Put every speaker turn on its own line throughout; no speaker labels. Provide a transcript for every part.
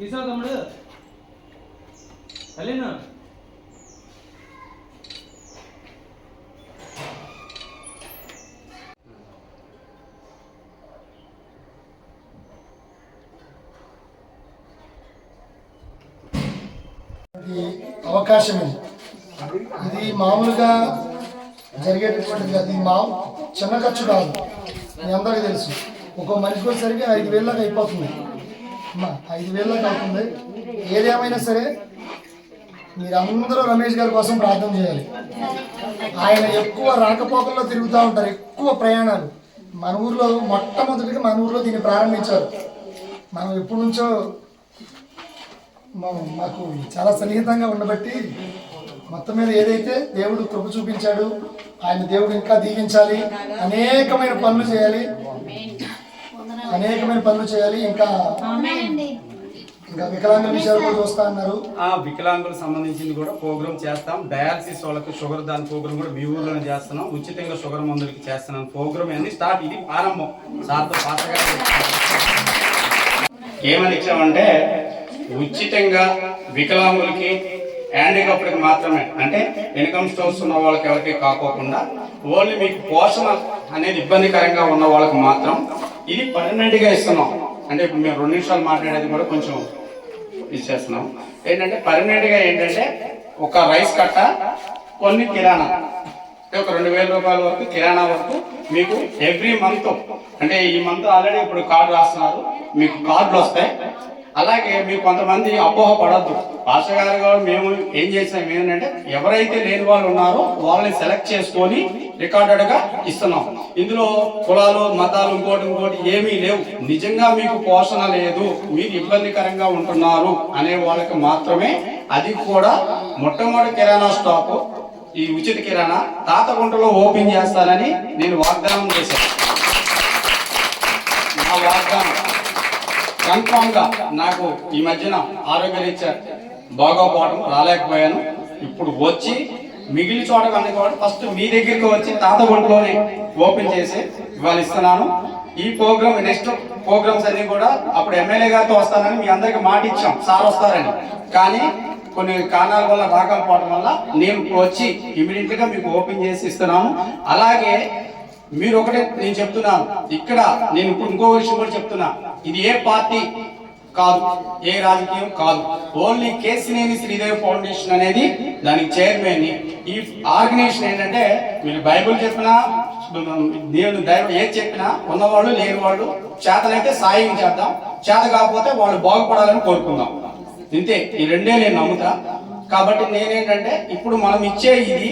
తీసావు తమ్ముడు. వెళ్ళను
అవకాశం ఇది ఇది మామూలుగా జరిగేటటువంటిది అది మా చిన్న ఖర్చు కాదు. మీ అందరికీ తెలుసు. ఒక మనిషికి వచ్చేసరికి ఐదు వేలకు అయిపోతుంది. ఐదు వేలకు అవుతుంది. ఏదేమైనా సరే మీరు రమేష్ గారి కోసం ప్రార్థన చేయాలి. ఆయన ఎక్కువ రాకపోకల్లో తిరుగుతూ ఉంటారు ఎక్కువ ప్రయాణాలు. మన ఊర్లో మొట్టమొదటిగా మన ఊర్లో దీన్ని ప్రారంభించారు. మనం ఎప్పటి నుంచో మాకు చాలా సన్నిహితంగా ఉండబట్టి మొత్తం మీద ఏదైతే దేవుడు కృప చూపించాడు ఆయన దేవుడు ఇంకా దీవించాలి అనేకమైన పనులు చేయాలి. అనేకమైన పనులు చేయాలి ఇంకా ఇంకా వికలాంగుల విషయాలు కూడా చూస్తా అన్నారు.
ఆ వికలాంగులకు సంబంధించింది కూడా ప్రోగ్రామ్ చేస్తాం. డయాలసిస్ వాళ్ళకి షుగర్ దాని ప్రోగ్రామ్ కూడా మీ ఊర్లోనే చేస్తున్నాం. ఉచితంగా షుగర్ మందులకి చేస్తున్నాం. ప్రోగ్రామ్ అన్ని స్టార్ట్ ఇది ఆరంభం సార్తో పాతగా ఏమని ఇచ్చామంటే ఉచితంగా వికలాంగులకి హ్యాండికాప్డ్కి మాత్రమే. అంటే ఇన్కమ్ స్టోర్స్ ఉన్న వాళ్ళకి ఎవరికి కాకోకుండా ఓన్లీ మీకు పోషణ అనేది ఇబ్బందికరంగా ఉన్న వాళ్ళకి మాత్రం ఇది పర్మనెంట్గా ఇస్తున్నాం. అంటే ఇప్పుడు మేము రెండు నిమిషాలు మాట్లాడేది కూడా కొంచెం ఇచ్చేస్తున్నాం. ఏంటంటే పర్మనెంట్గా ఏంటంటే ఒక రైస్ కట్ట కొన్ని కిరాణా. అంటే ఒక రెండు వేల రూపాయల వరకు కిరాణా వరకు మీకు ఎవ్రీ మంత్ అంటే ఈ మంత్ ఆల్రెడీ ఇప్పుడు కార్డు రాస్తున్నారు. మీకు కార్డులు వస్తాయి. అలాగే మీరు కొంతమంది అపోహ పడద్దు పాస్టర్ గారు కూడా మేము ఏం చేసాం ఏంటంటే ఎవరైతే లేని వాళ్ళు ఉన్నారో వాళ్ళని సెలెక్ట్ చేసుకొని రికార్డెడ్గా ఇస్తున్నాం. ఇందులో కులాలు మతాలు ఇంకోటి ఇంకోటి ఏమీ లేవు. నిజంగా మీకు పోషణ లేదు మీరు ఇబ్బందికరంగా ఉంటున్నారు అనే వాళ్ళకి మాత్రమే అది కూడా మొట్టమొదటి కిరాణా స్టాక్ ఈ ఉచిత కిరాణా తాతగుంటలో ఓపెన్ చేస్తానని నేను వాగ్దానం చేశాను. నా వాగ్దానం. కన్ఫామ్గా నాకు ఈ మధ్యన ఆరోగ్యరీత్యా బాగోపోవడం రాలేకపోయాను. ఇప్పుడు వచ్చి మిగిలిన చోట కనుక కూడా ఫస్ట్ మీ దగ్గరికి వచ్చి తాత ఒంట్లోనే ఓపెన్ చేసి ఇవాళ ఇస్తున్నాను. ఈ ప్రోగ్రామ్ నెక్స్ట్ ప్రోగ్రామ్స్ అన్ని కూడా అప్పుడు ఎమ్మెల్యే గారితో వస్తానని మీ అందరికి మాట ఇచ్చాం. సార్ వస్తారని. కానీ కొన్ని కారణాల వల్ల రాకపోవడం వల్ల నేను వచ్చి ఇమీడియట్గా మీకు ఓపెన్ చేసి ఇస్తున్నాను. అలాగే మీరు ఒకటే నేను చెప్తున్నాను ఇక్కడ నేను ఇప్పుడు ఇంకో విషయం కూడా చెప్తున్నా. ఇది ఏ పార్టీ కాదు ఏ రాజకీయం కాదు. ఓన్లీ కేసినేని శ్రీదేవి ఫౌండేషన్ అనేది దానికి చైర్మన్. ఈ ఆర్గనైజేషన్ ఏంటంటే మీరు బైబిల్ చెప్పినా దేవుడు దైవం ఏది చెప్పినా ఉన్నవాళ్ళు లేని వాళ్ళు చేతనైతే సాయం చేద్దాం. చేత కాకపోతే వాళ్ళు బాగుపడాలని కోరుకుందాం. ఇంతే. ఈ రెండే నేను నమ్ముతా. కాబట్టి నేనేంటంటే ఇప్పుడు మనం ఇచ్చే ఇది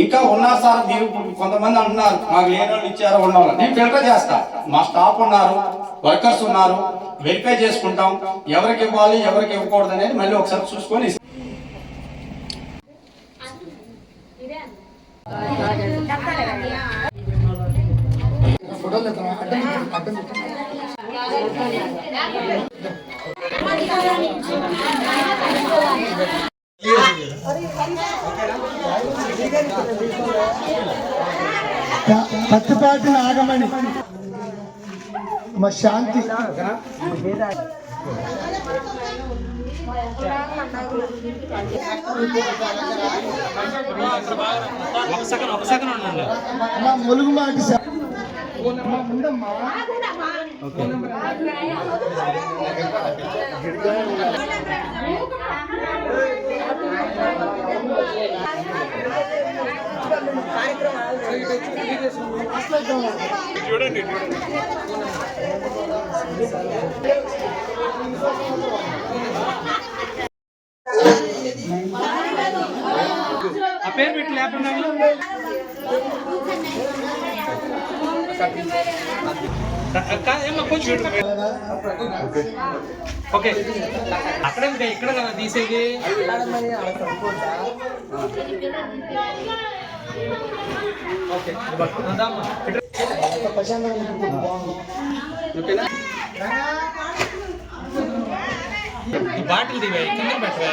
ఇంకా ఉన్నారు సార్ మీరు కొంతమంది అంటున్నారు మాకు లేని వాళ్ళు ఇచ్చారో ఉన్నవాళ్ళు నేను ఫిల్టర్ చేస్తా. మా స్టాఫ్ ఉన్నారు వర్కర్స్ ఉన్నారు వెరిఫై చేసుకుంటాం. ఎవరికి ఇవ్వాలి ఎవరికి ఇవ్వకూడదు అనేది మళ్ళీ ఒకసారి చూసుకొని
ఫోటోలు పత్తిపాటి నాగమణి మా శాంతి. ములుగు మాటి శా- ఉండమ్మా
ఆ పేరు పెట్టి లేకుండా ఓకే. అక్కడ ఇక్కడ కదా తీసేది. ఓకే
ఓకేనా?
బాటిల్ దివే కింద పెట్టవే.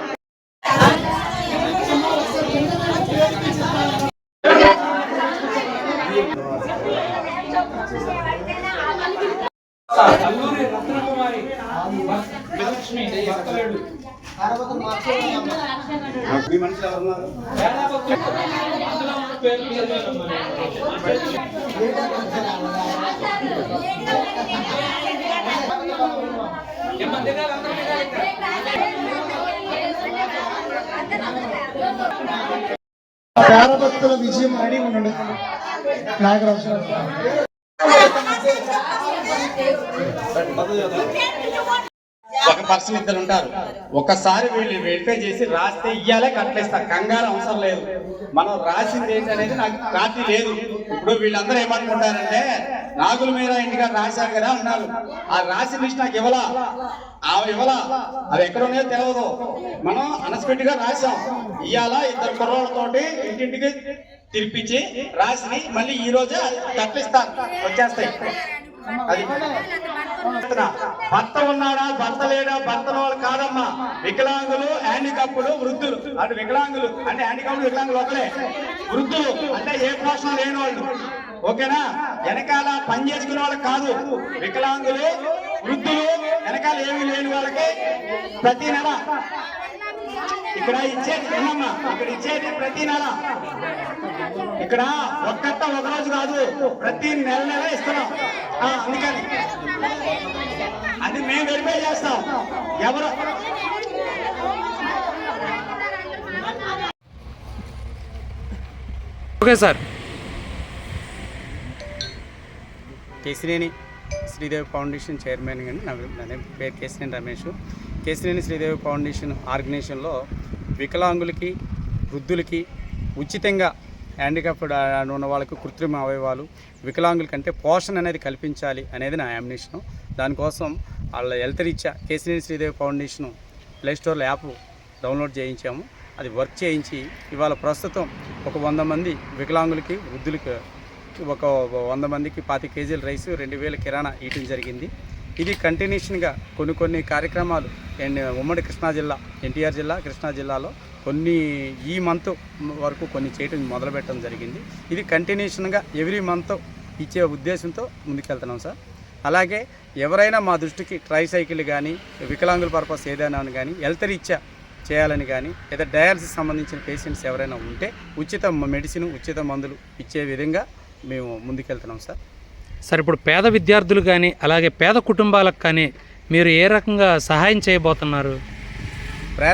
మీ మనుషులు ఎవరున్నారు
పేరభక్తుల విజయం అని ఉండండి నాగరాజు
ఒక పర్సన్ ఇద్దరు ఉంటారు. ఒకసారి వీళ్ళు వెరిఫై చేసి రాస్తే ఇయ్యాలే కట్లేస్తా కంగారు అవసరం లేదు. మనం రాసింది ఏంటి అనేది నాకు రాత్రి లేదు. ఇప్పుడు వీళ్ళందరూ ఏమనుకుంటారంటే నాగుల మీద ఇంటికాడ రాశారు కదా అన్నారు. ఆ రాసి లిస్ట్ నాకు ఇవ్వలా? ఆమె ఇవ్వలా? అవి ఎక్కడ ఉన్నాయో తెలియదు మనం అనస్పెట్టిగా రాశాం. రాసాం ఇవాళ ఇద్దరు కుర్రోళ్ళతోటి ఇంటింటికి తిరిపించి రాసి మళ్ళీ ఈ రోజే కట్లిస్తాను వచ్చేస్తాయి. అది. చెప్తున్నా. భర్త ఉన్నాడా? భర్త లేడా? భర్త వాళ్ళు కాదమ్మా. వికలాంగులు హ్యాండికప్పులు వృద్ధులు. అంటే వికలాంగులు అంటే హ్యాండికప్లు వికలాంగులు ఒకలే వృద్ధులు అంటే ఏ పోషణ లేని వాళ్ళు ఓకేనా? వెనకాల పని చేసుకునే వాళ్ళకి కాదు. వికలాంగులు వృద్ధులు వెనకాల ఏమీ లేని వాళ్ళకి ప్రతి నెల ఇక్కడ ఇచ్చేది విన్నమ్మా ఇక్కడ ఇచ్చేది ప్రతి నెల. ఇక్కడ ఒక్కట ఒక రోజు కాదు ప్రతి నెల నెల ఇస్తున్నాం. ఆ, అందుకని. అది మేము వెరిఫై చేస్తాం. ఎవరు?
Okay sir.
Kesineni Sridevi foundation chairman అండి నా నా పేరు కేసినేని రమేష్. కేసినేని శ్రీదేవి ఫౌండేషన్ ఆర్గనైజేషన్లో వికలాంగులకి వృద్ధులకి ఉచితంగా హ్యాండిక్యాప్డ్ ఉన్న వాళ్ళకి కృత్రిమ అవయవాలు వికలాంగుల కంటే పోషణ అనేది కల్పించాలి అనేది నా యామినేషను దానికోసం వాళ్ళ హెల్త్ రీత్యా కేసినేని శ్రీదేవి ఫౌండేషన్ ప్లేస్టోర్లో యాప్ డౌన్లోడ్ చేయించాము. అది వర్క్ చేయించి ఇవాళ ప్రస్తుతం ఒక వంద మంది వికలాంగులకి వృద్ధులకి ఒక వంద మందికి పాతి కేజీల రైస్ రెండు వేల కిరాణా ఇవ్వడం జరిగింది. ఇది కంటిన్యూషన్గా కొన్ని కొన్ని కార్యక్రమాలు ఉమ్మడి కృష్ణా జిల్లా ఎన్టీఆర్ జిల్లా కృష్ణా జిల్లాలో కొన్ని ఈ మంత్ వరకు కొన్ని చేయటం మొదలుపెట్టడం జరిగింది. ఇది కంటిన్యూషన్గా ఎవ్రీ మంత్ ఇచ్చే ఉద్దేశంతో ముందుకెళ్తున్నాం సార్. అలాగే ఎవరైనా మా దృష్టికి ట్రై సైకిల్ కానీ వికలాంగుల పర్పస్ ఏదైనా కానీ హెల్త్ రీత్యా చేయాలని కానీ లేదా డయాలసిస్ సంబంధించిన పేషెంట్స్ ఎవరైనా ఉంటే ఉచిత మెడిసిన్ ఉచిత మందులు ఇచ్చే విధంగా మేము ముందుకెళ్తున్నాం సార్.
సార్ ఇప్పుడు పేద విద్యార్థులు కానీ అలాగే పేద కుటుంబాలకు కానీ మీరు ఏ రకంగా సహాయం చేయబోతున్నారు?
ప్రే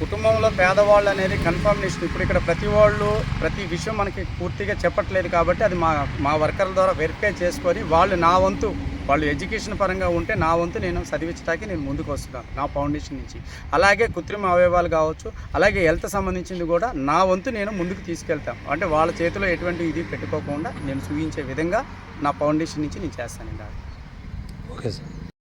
కుటుంబంలో పేదవాళ్ళు అనేది కన్ఫర్మేషన్. ఇప్పుడు ఇక్కడ ప్రతి వాళ్ళు ప్రతి విషయం మనకి పూర్తిగా చెప్పట్లేదు కాబట్టి అది మా మా వర్కర్ల ద్వారా వెరిఫై చేసుకొని వాళ్ళు నా వంతు వాళ్ళు ఎడ్యుకేషన్ పరంగా ఉంటే నా వంతు నేను చదివించడానికి నేను ముందుకు వస్తున్నాను నా ఫౌండేషన్ నుంచి. అలాగే కృత్రిమ అవయవాలు కావచ్చు అలాగే హెల్త్ సంబంధించింది కూడా నా వంతు నేను ముందుకు తీసుకెళ్తాం అంటే వాళ్ళ చేతిలో ఎటువంటి ఇది పెట్టుకోకుండా నేను చూపించే విధంగా నా ఫౌండేషన్ నుంచి నేను చేస్తానండి
ఓకే సార్.